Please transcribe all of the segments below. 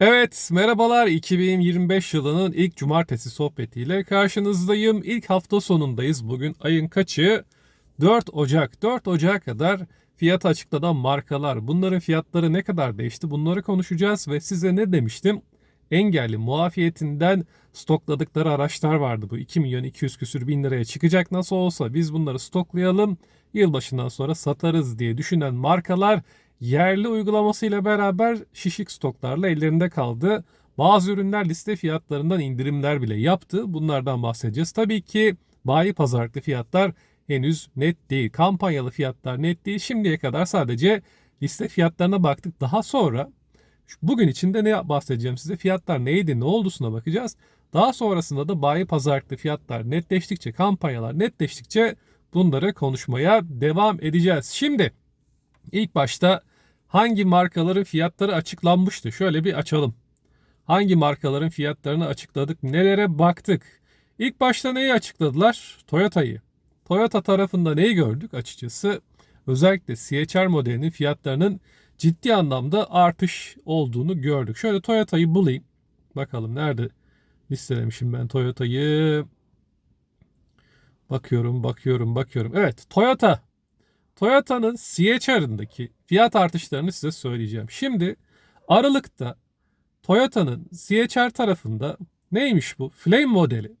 Evet, merhabalar. 2025 yılının ilk cumartesi sohbetiyle karşınızdayım. İlk hafta sonundayız. Bugün ayın kaçı? 4 Ocak. 4 Ocak'a kadar fiyat açıklanan markalar. Bunların fiyatları ne kadar değişti? Bunları konuşacağız ve size ne demiştim? Engelli muafiyetinden stokladıkları araçlar vardı bu. 2 milyon 200 küsür bin liraya çıkacak nasıl olsa biz bunları stoklayalım. Yılbaşından sonra satarız diye düşünen markalar yerli uygulamasıyla beraber şişik stoklarla ellerinde kaldı. Bazı ürünler liste fiyatlarından indirimler bile yaptı. Bunlardan bahsedeceğiz. Tabii ki bayi pazarlıklı fiyatlar henüz net değil. Kampanyalı fiyatlar net değil. Şimdiye kadar sadece liste fiyatlarına baktık. Daha sonra bugün içinde ne bahsedeceğim size? Fiyatlar neydi, ne oldusuna bakacağız. Daha sonrasında da bayi pazarlıklı fiyatlar netleştikçe, kampanyalar netleştikçe bunları konuşmaya devam edeceğiz. Şimdi ilk başta hangi markaların fiyatları açıklanmıştı? Şöyle bir açalım. Hangi markaların fiyatlarını açıkladık? Nelere baktık? İlk başta neyi açıkladılar? Toyota'yı. Toyota tarafında neyi gördük açıkçası? Özellikle CHR modelinin fiyatlarının ciddi anlamda artış olduğunu gördük. Şöyle Toyota'yı bulayım. Bakalım nerede listelemişim ben Toyota'yı. Bakıyorum, bakıyorum, bakıyorum. Evet, Toyota. Toyota'nın CHR'ındaki fiyat artışlarını size söyleyeceğim. Şimdi Aralık'ta Toyota'nın CHR tarafında neymiş bu? Flame modeli.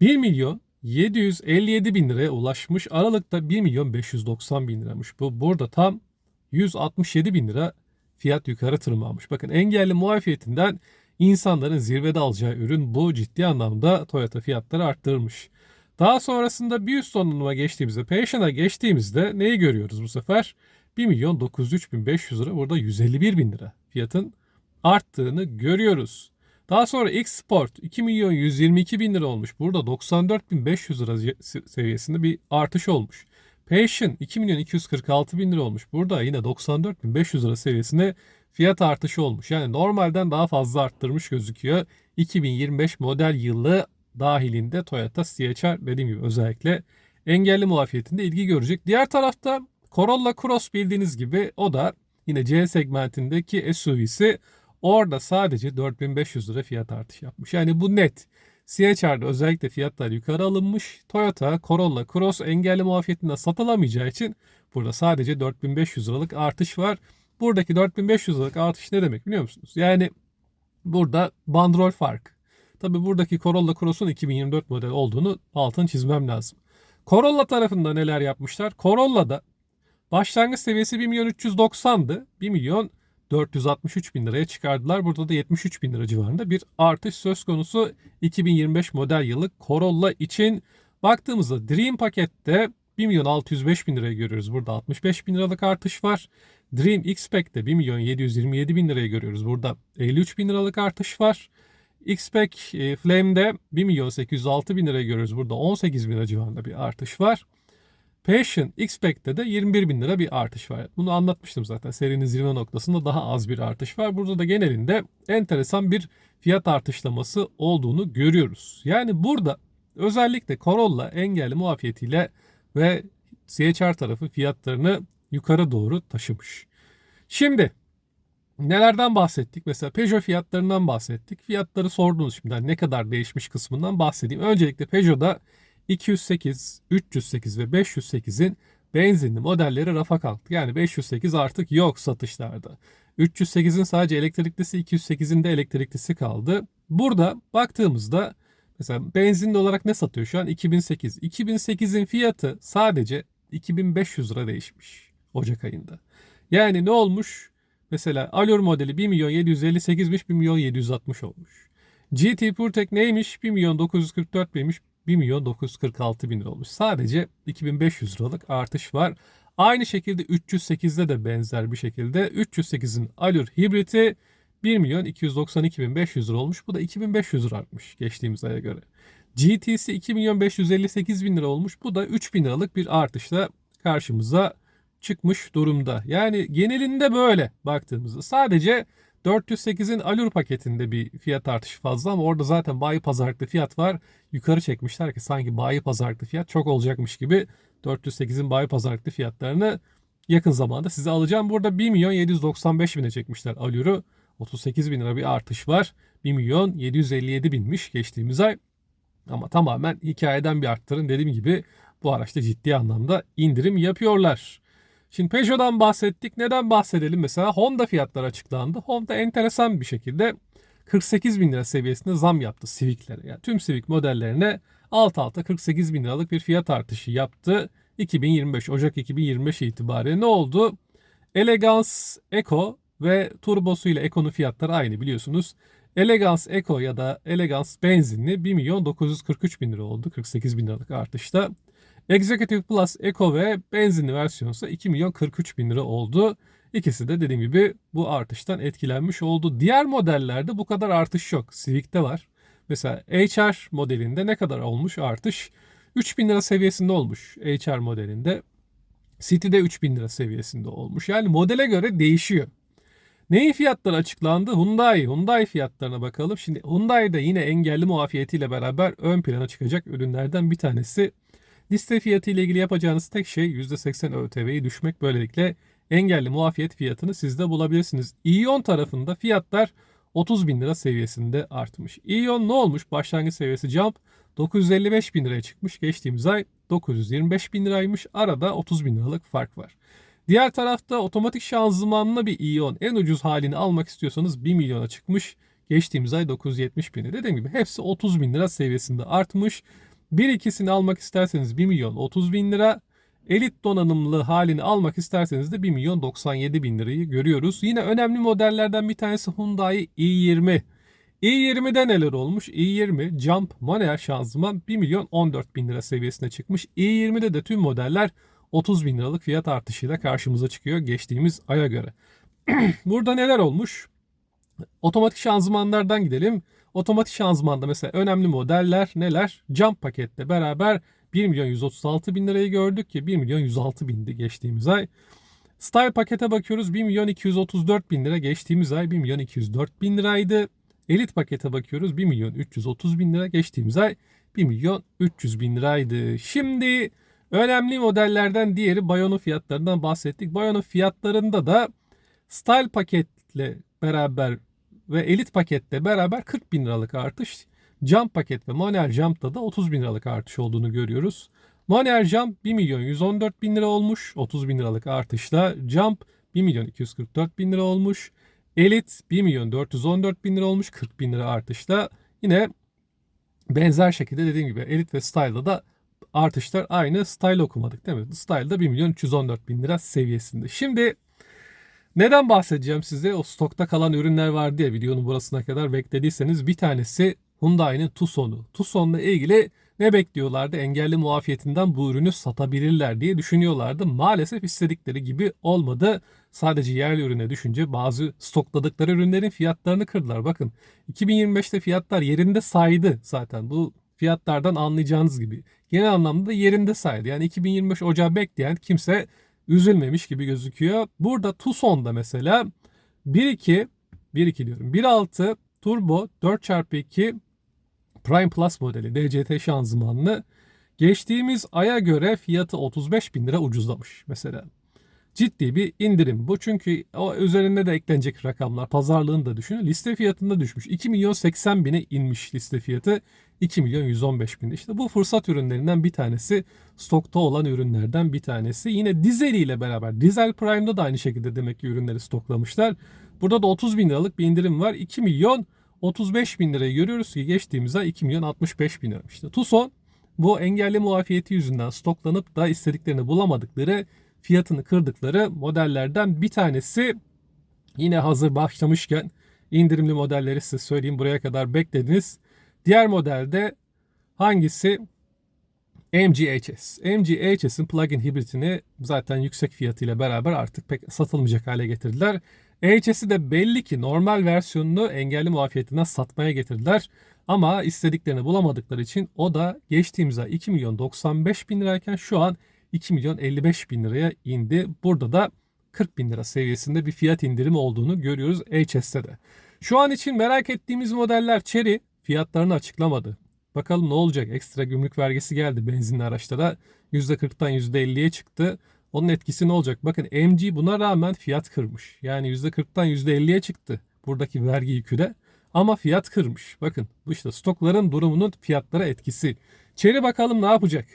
1 milyon 757 bin liraya ulaşmış. Aralıkta 1 milyon 590 bin liramış. Bu burada tam 167 bin lira fiyat yukarı tırmanmış. Bakın engelli muafiyetinden insanların zirvede alacağı ürün bu ciddi anlamda Toyota fiyatları arttırmış. Daha sonrasında bir üst donanıma geçtiğimizde, Passion'a geçtiğimizde neyi görüyoruz bu sefer? 1 milyon 903 bin 500 lira burada 151 bin lira fiyatın arttığını görüyoruz. Daha sonra X Sport 2 milyon 122 bin lira olmuş. Burada 94 bin 500 lira seviyesinde bir artış olmuş. Passion 2 milyon 246 bin lira olmuş. Burada yine 94 bin 500 lira seviyesinde fiyat artışı olmuş. Yani normalden daha fazla arttırmış gözüküyor. 2025 model yılı dahilinde Toyota CHR dediğim gibi özellikle engelli muafiyetinde ilgi görecek. Diğer tarafta Corolla Cross bildiğiniz gibi o da yine C segmentindeki SUV'si orada sadece 4500 lira fiyat artışı yapmış. Yani bu net. CHR'da özellikle fiyatlar yukarı alınmış. Toyota Corolla Cross engelli muafiyetinde satılamayacağı için burada sadece 4500 liralık artış var. Buradaki 4500 liralık artış ne demek biliyor musunuz? Yani burada bandrol fark. Tabi buradaki Corolla Cross'un 2024 model olduğunu altın çizmem lazım. Corolla tarafında neler yapmışlar? Corolla'da başlangıç seviyesi 1 milyon 390'dı. 1 milyon 463 bin liraya çıkardılar. Burada da 73 bin lira civarında bir artış söz konusu 2025 model yılı Corolla için. Baktığımızda Dream pakette 1 milyon 605 bin liraya görüyoruz. Burada 65 bin liralık artış var. Dream X-Pack'te 1 milyon 727 bin liraya görüyoruz. Burada 53 bin liralık artış var. X-Pack e, Flame'de 1 milyon 806 bin liraya görüyoruz. Burada 18 bin lira civarında bir artış var. Passion X-Pack'te de 21 bin lira bir artış var. Bunu anlatmıştım zaten. Serinin zirve noktasında daha az bir artış var. Burada da genelinde enteresan bir fiyat artışlaması olduğunu görüyoruz. Yani burada özellikle Corolla engelli muafiyetiyle ve CHR tarafı fiyatlarını yukarı doğru taşımış. Şimdi nelerden bahsettik? Mesela Peugeot fiyatlarından bahsettik. Fiyatları sordunuz şimdi ne kadar değişmiş kısmından bahsedeyim. Öncelikle Peugeot'da 208, 308 ve 508'in benzinli modelleri rafa kalktı. Yani 508 artık yok satışlarda. 308'in sadece elektriklisi, 208'in de elektriklisi kaldı. Burada baktığımızda mesela benzinli olarak ne satıyor şu an? 2008. 2008'in fiyatı sadece 2500 lira değişmiş Ocak ayında. Yani ne olmuş? Mesela Allure modeli 1 milyon 758'miş 1 milyon 760 olmuş. GT PureTech neymiş? 1 milyon 944 binmiş 1 milyon 946 bin lira olmuş. Sadece 2500 liralık artış var. Aynı şekilde 308'de de benzer bir şekilde 308'in Allure hibriti 1 milyon 292 bin 500 lira olmuş. Bu da 2500 lira artmış geçtiğimiz aya göre. GT'si 2 milyon 558 bin lira olmuş. Bu da 3 bin liralık bir artışla karşımıza çıkmış durumda. Yani genelinde böyle baktığımızda sadece 408'in Allure paketinde bir fiyat artışı fazla ama orada zaten bayi pazarlıklı fiyat var. Yukarı çekmişler ki sanki bayi pazarlıklı fiyat çok olacakmış gibi 408'in bayi pazarlıklı fiyatlarını yakın zamanda size alacağım. Burada 1 milyon 795 bine çekmişler Allure'u. 38 bin lira bir artış var. 1 milyon 757 binmiş geçtiğimiz ay. Ama tamamen hikayeden bir arttırın. Dediğim gibi bu araçta ciddi anlamda indirim yapıyorlar. Şimdi Peugeot'dan bahsettik. Neden bahsedelim? Mesela Honda fiyatları açıklandı. Honda enteresan bir şekilde 48 bin lira seviyesinde zam yaptı Civic'lere. Yani tüm Civic modellerine alt alta 48 bin liralık bir fiyat artışı yaptı. 2025 Ocak 2025 itibariyle ne oldu? Elegance Eco ve turbosu ile Eco'nun fiyatları aynı biliyorsunuz. Elegance Eco ya da Elegance benzinli 1 milyon 943 bin lira oldu 48 bin liralık artışta. Executive Plus Eco ve benzinli versiyonu ise 2 milyon 43 bin lira oldu. İkisi de dediğim gibi bu artıştan etkilenmiş oldu. Diğer modellerde bu kadar artış yok. Civic'te var. Mesela HR modelinde ne kadar olmuş artış? 3000 lira seviyesinde olmuş HR modelinde. City'de 3000 lira seviyesinde olmuş. Yani modele göre değişiyor. Neyin fiyatları açıklandı? Hyundai. Hyundai fiyatlarına bakalım. Şimdi Hyundai'de yine engelli muafiyetiyle beraber ön plana çıkacak ürünlerden bir tanesi. Liste fiyatı ile ilgili yapacağınız tek şey %80 ÖTV'yi düşmek. Böylelikle engelli muafiyet fiyatını siz de bulabilirsiniz. İyon tarafında fiyatlar 30 bin lira seviyesinde artmış. İyon ne olmuş? Başlangıç seviyesi Jump 955 bin liraya çıkmış. Geçtiğimiz ay 925 bin liraymış. Arada 30 bin liralık fark var. Diğer tarafta otomatik şanzımanlı bir İyon en ucuz halini almak istiyorsanız 1 milyona çıkmış. Geçtiğimiz ay 970 bini. Dediğim gibi hepsi 30 bin lira seviyesinde artmış. Bir ikisini almak isterseniz 1 milyon 30 bin lira. Elit donanımlı halini almak isterseniz de 1 milyon 97 bin lirayı görüyoruz. Yine önemli modellerden bir tanesi Hyundai i20. i20'de neler olmuş? i20 Jump manuel şanzıman 1 milyon 14 bin lira seviyesine çıkmış. i20'de de tüm modeller 30 bin liralık fiyat artışıyla karşımıza çıkıyor geçtiğimiz aya göre. Burada neler olmuş? Otomatik şanzımanlardan gidelim. Otomatik şanzımanda mesela önemli modeller neler? Jump paketle beraber 1 milyon 136 bin lirayı gördük ki 1 milyon 106 bindi geçtiğimiz ay. Style pakete bakıyoruz 1 milyon 234 bin lira geçtiğimiz ay 1 milyon 204 bin liraydı. Elit pakete bakıyoruz 1 milyon 330 bin lira geçtiğimiz ay 1 milyon 300 bin liraydı. Şimdi önemli modellerden diğeri Bayo'nun fiyatlarından bahsettik. Bayo'nun fiyatlarında da Style paketle beraber ve elit pakette beraber 40 bin liralık artış. Jump paket ve manuel jump'ta da 30 bin liralık artış olduğunu görüyoruz. Manuel jump 1 milyon 114 bin lira olmuş 30 bin liralık artışla. Jump 1 milyon 244 bin lira olmuş. Elit 1 milyon 414 bin lira olmuş 40 bin lira artışla. Yine benzer şekilde dediğim gibi Elit ve Style'da da artışlar aynı. Style okumadık değil mi? Style'da 1 milyon 314 bin lira seviyesinde. Şimdi neden bahsedeceğim size? O stokta kalan ürünler var diye videonun burasına kadar beklediyseniz bir tanesi Hyundai'nin Tucson'u. Tucson'la ilgili ne bekliyorlardı? Engelli muafiyetinden bu ürünü satabilirler diye düşünüyorlardı. Maalesef istedikleri gibi olmadı. Sadece yerli ürüne düşünce bazı stokladıkları ürünlerin fiyatlarını kırdılar. Bakın 2025'te fiyatlar yerinde saydı zaten. Bu fiyatlardan anlayacağınız gibi. Genel anlamda yerinde saydı. Yani 2025 Ocağı bekleyen kimse üzülmemiş gibi gözüküyor. Burada Tucson'da mesela 1.2 1.2 diyorum 1.6 turbo 4x2 Prime Plus modeli DCT şanzımanlı geçtiğimiz aya göre fiyatı 35 bin lira ucuzlamış mesela. Ciddi bir indirim bu çünkü o üzerinde de eklenecek rakamlar pazarlığını da düşünün. Liste fiyatında düşmüş. 2 milyon 80 bine inmiş liste fiyatı. 2 milyon 115 bin. İşte bu fırsat ürünlerinden bir tanesi. Stokta olan ürünlerden bir tanesi. Yine Dizel ile beraber. Dizel Prime'da da aynı şekilde demek ki ürünleri stoklamışlar. Burada da 30 bin liralık bir indirim var. 2 milyon 35 bin lirayı görüyoruz ki geçtiğimiz ay 2 milyon 65 bin lira. İşte Tucson bu engelli muafiyeti yüzünden stoklanıp da istediklerini bulamadıkları fiyatını kırdıkları modellerden bir tanesi. Yine hazır başlamışken indirimli modelleri size söyleyeyim buraya kadar beklediniz. Diğer modelde hangisi? MGHS. MGHS'in plug-in hibritini zaten yüksek fiyatıyla beraber artık pek satılmayacak hale getirdiler. HS'i de belli ki normal versiyonunu engelli muafiyetinden satmaya getirdiler. Ama istediklerini bulamadıkları için o da geçtiğimiz ay 2 milyon 95 bin lirayken şu an 2 milyon 55 bin liraya indi. Burada da 40 bin lira seviyesinde bir fiyat indirimi olduğunu görüyoruz HS'te de. Şu an için merak ettiğimiz modeller Chery fiyatlarını açıklamadı. Bakalım ne olacak? Ekstra gümrük vergisi geldi benzinli araçlara. %40'tan %50'ye çıktı. Onun etkisi ne olacak? Bakın MG buna rağmen fiyat kırmış. Yani %40'tan %50'ye çıktı. buradaki vergi yükü de. Ama fiyat kırmış. Bakın bu işte stokların durumunun fiyatlara etkisi. Çeri bakalım ne yapacak?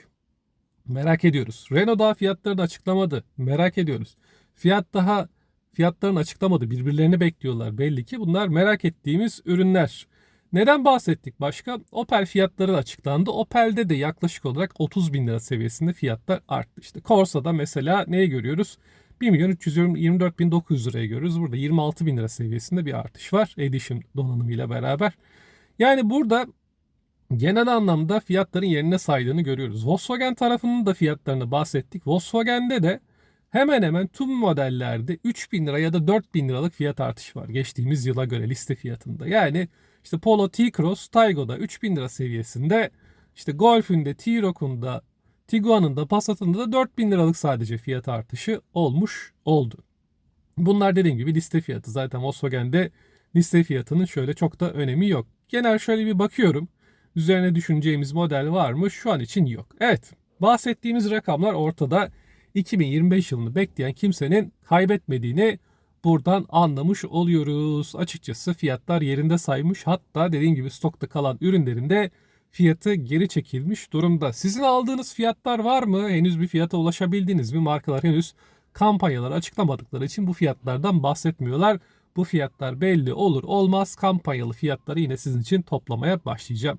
Merak ediyoruz. Renault daha fiyatlarını açıklamadı. Merak ediyoruz. Fiyat daha fiyatlarını açıklamadı. Birbirlerini bekliyorlar belli ki. Bunlar merak ettiğimiz ürünler. Neden bahsettik başka? Opel fiyatları açıklandı. Opel'de de yaklaşık olarak 30 bin lira seviyesinde fiyatlar arttı. İşte Corsa'da mesela neyi görüyoruz? 1 milyon 324 bin 900 liraya görüyoruz. Burada 26 bin lira seviyesinde bir artış var. Edition donanımıyla beraber. Yani burada genel anlamda fiyatların yerine saydığını görüyoruz. Volkswagen tarafının da fiyatlarını bahsettik. Volkswagen'de de hemen hemen tüm modellerde 3000 lira ya da 4000 liralık fiyat artışı var. Geçtiğimiz yıla göre liste fiyatında. Yani işte Polo T-Cross Taygo'da 3000 lira seviyesinde işte Golf'ün de T-Roc'un da Tiguan'ın da Passat'ın da 4000 liralık sadece fiyat artışı olmuş oldu. Bunlar dediğim gibi liste fiyatı. Zaten Volkswagen'de liste fiyatının şöyle çok da önemi yok. Genel şöyle bir bakıyorum. Üzerine düşüneceğimiz model var mı? Şu an için yok. Evet. Bahsettiğimiz rakamlar ortada. 2025 yılını bekleyen kimsenin kaybetmediğini buradan anlamış oluyoruz. Açıkçası fiyatlar yerinde saymış. Hatta dediğim gibi stokta kalan ürünlerinde fiyatı geri çekilmiş durumda. Sizin aldığınız fiyatlar var mı? Henüz bir fiyata ulaşabildiniz mi? Markalar henüz kampanyaları açıklamadıkları için bu fiyatlardan bahsetmiyorlar. Bu fiyatlar belli olur olmaz kampanyalı fiyatları yine sizin için toplamaya başlayacağım.